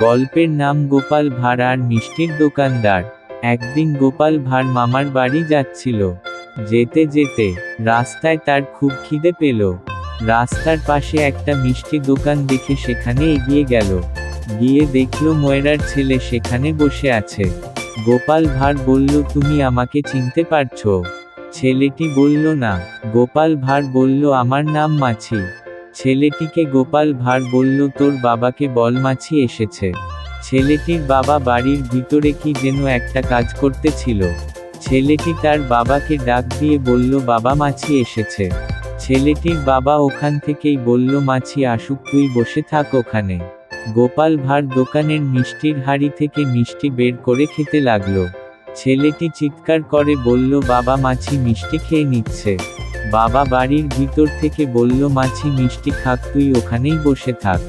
গল্পের নাম গোপাল ভাঁড় আর মিষ্টির দোকানদার। একদিন গোপাল ভাঁড় মামার বাড়ি যাচ্ছিল। যেতে যেতে রাস্তায় তার খুব খিদে পেল। রাস্তার পাশে একটা মিষ্টি দোকান দেখে সেখানে এগিয়ে গেল। গিয়ে দেখল ময়রার ছেলে সেখানে বসে আছে। গোপাল ভাঁড় বলল, তুমি আমাকে চিনতে পারছ? ছেলেটি বলল, না। গোপাল ভাঁড় বলল, আমার নাম মাছি। ছেলেটিকে গোপাল ভাঁড় বলল, তোর বাবাকে বল, মাছি এসেছে। ছেলেটির বাবা বাড়ির ভিতরে কি যেন একটা কাজ করতেছিল। ছেলেটি তার বাবাকে ডাক দিয়ে বলল, বাবা, মাছি এসেছে। ছেলেটির বাবা ওখান থেকেই বলল, মাছি, আসুক, তুই বসে থাক ওখানে। গোপাল ভাঁড় দোকানের মিষ্টির হাড়ি থেকে মিষ্টি বের করে খেতে লাগল। ছেলেটি চিৎকার করে বলল, বাবা, মাছি মিষ্টি খেয়ে নিচ্ছে। বাবা বাড়ির ভিতর থেকে বলল, মাছি, মিষ্টি খাক, তুই ওখানেই বসে থাক।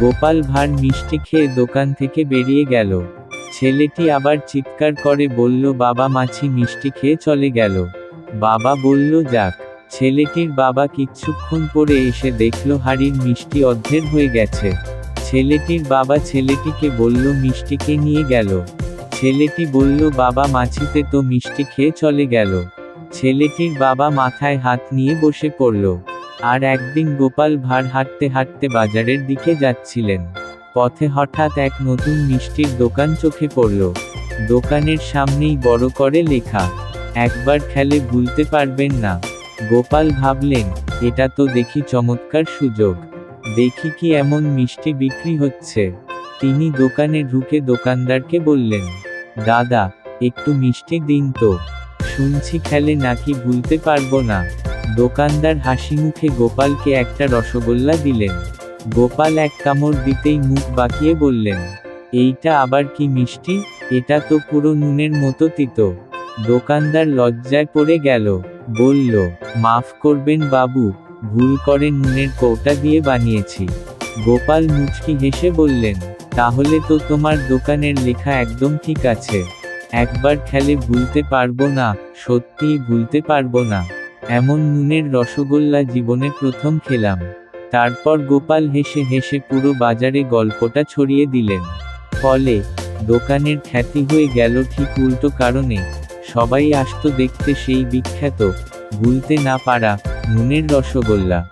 গোপাল ভাঁড় মিষ্টি খেয়ে দোকান থেকে বেরিয়ে গেল। ছেলেটি আবার চিৎকার করে বলল, বাবা, মাছি, মিষ্টি খেয়ে চলে গেল। বাবা বলল, যাক। ছেলেটির বাবা কিচ্ছুক্ষণ পরে এসে দেখল, হাড়ির মিষ্টি অর্ধের হয়ে গেছে। ছেলেটির বাবা ছেলেটিকে বলল মিষ্টিকে নিয়ে গেল? ছেলেটি বলল, বাবা, মাছিতে তো মিষ্টি খেয়ে চলে গেল। ছেলেটির বাবা মাথায় হাত নিয়ে বসে পড়ল। আর একদিন গোপাল ভাড় হাঁটতে হাঁটতে বাজারের দিকে যাচ্ছিলেন। পথে হঠাৎ এক নতুন মিষ্টির দোকান চোখে পড়ল। দোকানের সামনেই বড় করে লেখা, একবার খেলে ভুলতে পারবেন না। গোপাল ভাবলেন, এটা তো দেখি চমৎকার সুযোগ। দেখি কি এমন মিষ্টি বিক্রি হচ্ছে। তিনি দোকানে ঢুকে দোকানদারকে বললেন, দাদা, একটু মিষ্টি দিন তো। শুনছি খেলে নাকি ভুলতে পারব না। দোকানদার হাসি মুখে গোপালকে একটা রসগোল্লা দিলেন। গোপাল এক কামড় দিতেই মুখ বাঁকিয়ে বললেন, এইটা আবার কি মিষ্টি? এটা তো পুরো নুনের মতো তিতো। দোকানদার লজ্জায় পড়ে গেল, বলল, মাফ করবেন বাবু, ভুল করে নুনের কৌটা দিয়ে বানিয়েছি। গোপাল মুচকি হেসে বললেন, তাহলে তো তোমার দোকানের লেখা একদম ঠিক আছে। একবার খেলে ভুলতে পারব না, সত্যিই ভুলতে পারব না। এমন নুনের রসগোল্লা জীবনে প্রথম খেলাম। তারপর গোপাল হেসে হেসে পুরো বাজারে গল্পটা ছড়িয়ে দিলেন। ফলে, দোকানের খ্যাতি হয়ে গেল ঠিক উল্টো কারণে। সবাই আসতো দেখতে সেই বিখ্যাত, ভুলতে না পারা, নুনের রসগোল্লা।